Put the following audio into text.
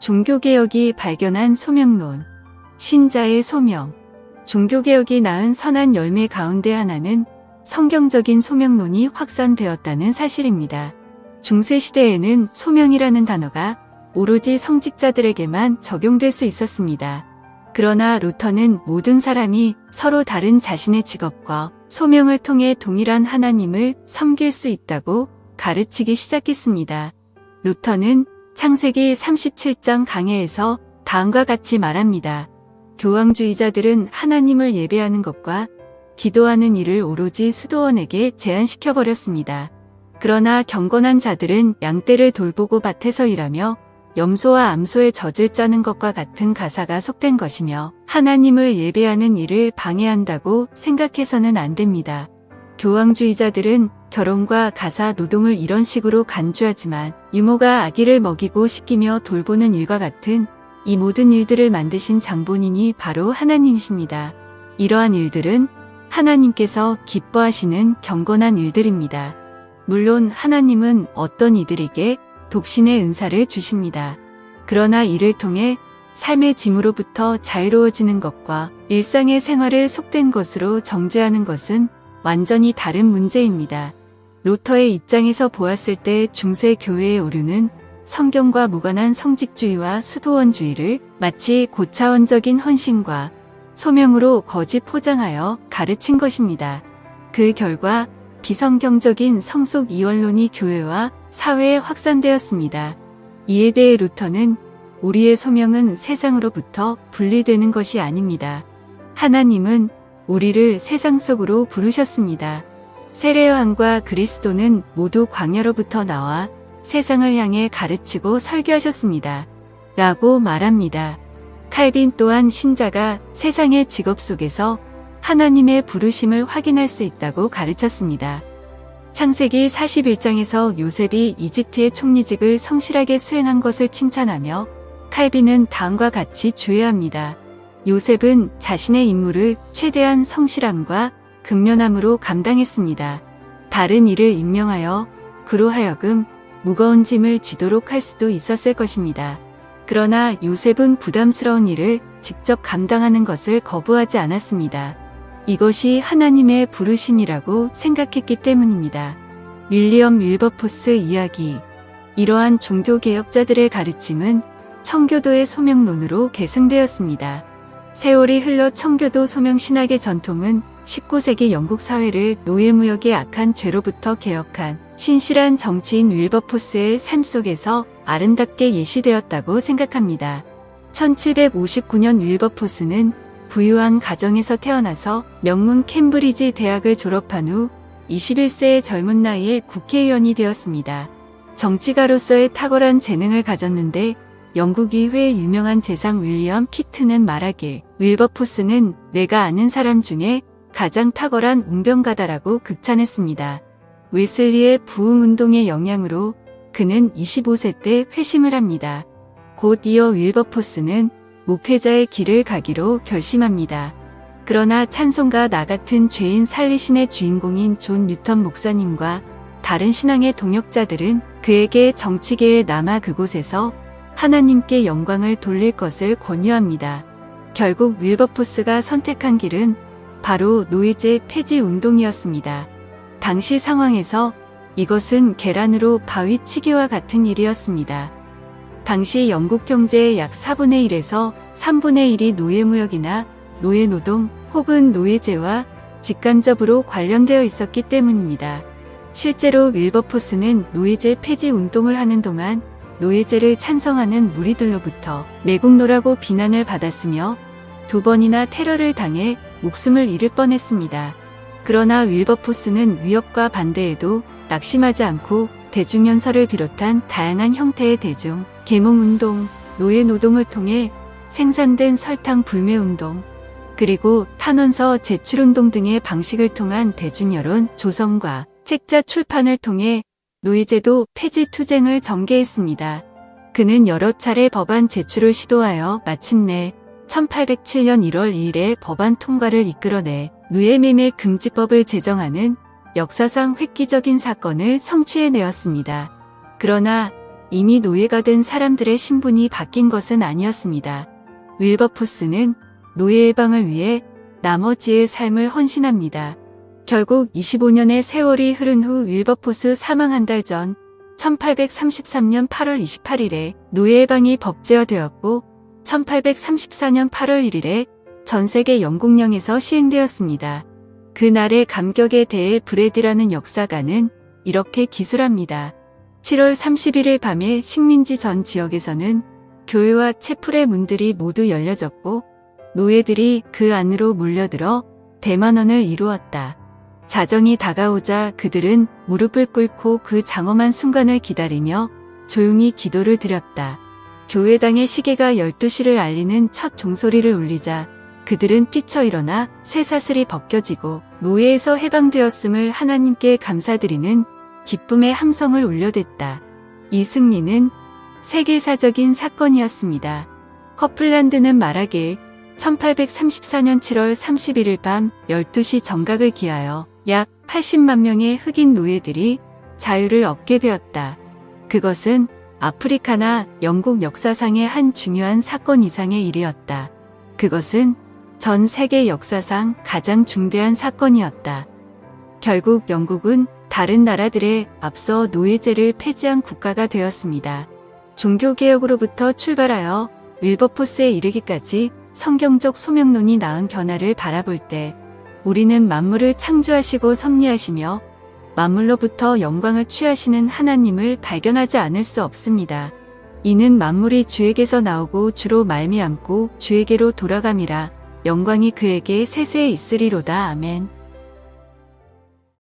종교개혁이 발견한 소명론, 신자의 소명, 종교개혁이 낳은 선한 열매 가운데 하나는 성경적인 소명론이 확산되었다는 사실입니다. 중세시대에는 소명이라는 단어가 오로지 성직자들에게만 적용될 수 있었습니다. 그러나 루터는 모든 사람이 서로 다른 자신의 직업과 소명을 통해 동일한 하나님을 섬길 수 있다고 가르치기 시작했습니다. 루터는 창세기 37장 강해에서 다음과 같이 말합니다. 교황주의자들은 하나님을 예배하는 것과 기도하는 일을 오로지 수도원에게 제한시켜 버렸습니다. 그러나 경건한 자들은 양떼를 돌보고 밭에서 일하며 염소와 암소의 젖을 짜는 것과 같은 가사가 속된 것이며 하나님을 예배하는 일을 방해한다고 생각해서는 안 됩니다. 교황주의자들은 결혼과 가사 노동을 이런 식으로 간주하지만 유모가 아기를 먹이고 씻기며 돌보는 일과 같은 이 모든 일들을 만드신 장본인이 바로 하나님이십니다. 이러한 일들은 하나님께서 기뻐하시는 경건한 일들입니다. 물론 하나님은 어떤 이들에게 독신의 은사를 주십니다. 그러나 이를 통해 삶의 짐으로부터 자유로워지는 것과 일상의 생활을 속된 것으로 정죄하는 것은 완전히 다른 문제입니다. 로터의 입장에서 보았을 때 중세 교회의 오류는 성경과 무관한 성직주의와 수도원주의를 마치 고차원적인 헌신과 소명으로 거짓 포장하여 가르친 것입니다. 그 결과 비성경적인 성속 이원론이 교회와 사회에 확산되었습니다. 이에 대해 루터는 우리의 소명은 세상으로부터 분리되는 것이 아닙니다. 하나님은 우리를 세상 속으로 부르셨습니다. 세례요한과 그리스도는 모두 광야로부터 나와 세상을 향해 가르치고 설교하셨습니다. 라고 말합니다. 칼빈 또한 신자가 세상의 직업 속에서 하나님의 부르심을 확인할 수 있다고 가르쳤습니다. 창세기 41장에서 요셉이 이집트의 총리직을 성실하게 수행한 것을 칭찬하며 칼빈은 다음과 같이 주의합니다. 요셉은 자신의 임무를 최대한 성실함과 근면함으로 감당했습니다. 다른 일을 임명하여 그로 하여금 무거운 짐을 지도록 할 수도 있었을 것입니다. 그러나 요셉은 부담스러운 일을 직접 감당하는 것을 거부하지 않았습니다. 이것이 하나님의 부르심이라고 생각했기 때문입니다. 윌리엄 윌버포스 이야기 이러한 종교개혁자들의 가르침은 청교도의 소명론으로 계승되었습니다. 세월이 흘러 청교도 소명신학의 전통은 19세기 영국 사회를 노예무역의 악한 죄로부터 개혁한 신실한 정치인 윌버포스의 삶 속에서 아름답게 예시되었다고 생각합니다. 1759년 윌버포스는 부유한 가정에서 태어나서 명문 캠브리지 대학을 졸업한 후 21세의 젊은 나이에 국회의원이 되었습니다. 정치가로서의 탁월한 재능을 가졌는데 영국 의회의 유명한 재상 윌리엄 피트는 말하길 윌버포스는 내가 아는 사람 중에 가장 탁월한 웅변가다라고 극찬했습니다. 웨슬리의 부흥운동의 영향으로 그는 25세 때 회심을 합니다. 곧 이어 윌버포스는 목회자의 길을 가기로 결심합니다. 그러나 찬송가 나 같은 죄인 살리신의 주인공인 존 뉴턴 목사님과 다른 신앙의 동역자들은 그에게 정치계에 남아 그곳에서 하나님께 영광을 돌릴 것을 권유합니다. 결국 윌버포스가 선택한 길은 바로 노예제 폐지 운동이었습니다. 당시 상황에서 이것은 계란으로 바위 치기와 같은 일이었습니다. 당시 영국 경제의 약 4분의 1에서 3분의 1이 노예무역이나 노예노동 혹은 노예제와 직간접으로 관련되어 있었기 때문입니다. 실제로 윌버포스는 노예제 폐지 운동을 하는 동안 노예제를 찬성하는 무리들로부터 매국노라고 비난을 받았으며 두 번이나 테러를 당해 목숨을 잃을 뻔했습니다. 그러나 윌버포스는 위협과 반대에도 낙심하지 않고 대중연설을 비롯한 다양한 형태의 대중, 계몽운동, 노예노동을 통해 생산된 설탕 불매운동, 그리고 탄원서 제출운동 등의 방식을 통한 대중여론 조성과 책자 출판을 통해 노예제도 폐지 투쟁을 전개했습니다. 그는 여러 차례 법안 제출을 시도하여 마침내 1807년 1월 2일에 법안 통과를 이끌어내 누에매매 금지법을 제정하는 역사상 획기적인 사건을 성취해내었습니다. 그러나 이미 노예가 된 사람들의 신분이 바뀐 것은 아니었습니다. 윌버포스는 노예 해방을 위해 나머지의 삶을 헌신합니다. 결국 25년의 세월이 흐른 후 윌버포스 사망 한 달 전 1833년 8월 28일에 노예 해방이 법제화되었고 1834년 8월 1일에 전 세계 영국령에서 시행되었습니다. 그날의 감격에 대해 브레디라는 역사가는 이렇게 기술합니다. 7월 31일 밤에 식민지 전 지역에서는 교회와 채플의 문들이 모두 열려졌고 노예들이 그 안으로 몰려들어 대만원을 이루었다. 자정이 다가오자 그들은 무릎을 꿇고 그 장엄한 순간을 기다리며 조용히 기도를 드렸다. 교회당의 시계가 12시를 알리는 첫 종소리를 울리자 그들은 뛰쳐 일어나 쇠사슬이 벗겨지고 노예에서 해방되었음을 하나님께 감사드리는 기쁨의 함성을 울려댔다. 이 승리는 세계사적인 사건이었습니다. 커플란드는 말하길 1834년 7월 31일 밤 12시 정각을 기하여 약 80만 명의 흑인 노예들이 자유를 얻게 되었다. 그것은 아프리카나 영국 역사상의 한 중요한 사건 이상의 일이었다. 그것은 전 세계 역사상 가장 중대한 사건이었다. 결국 영국은 다른 나라들에 앞서 노예제를 폐지한 국가가 되었습니다. 종교개혁으로부터 출발하여 윌버포스에 이르기까지 성경적 소명론이 낳은 변화를 바라볼 때 우리는 만물을 창조하시고 섭리하시며 만물로부터 영광을 취하시는 하나님을 발견하지 않을 수 없습니다. 이는 만물이 주에게서 나오고 주로 말미암고 주에게로 돌아감이라 영광이 그에게 세세에 있으리로다. 아멘.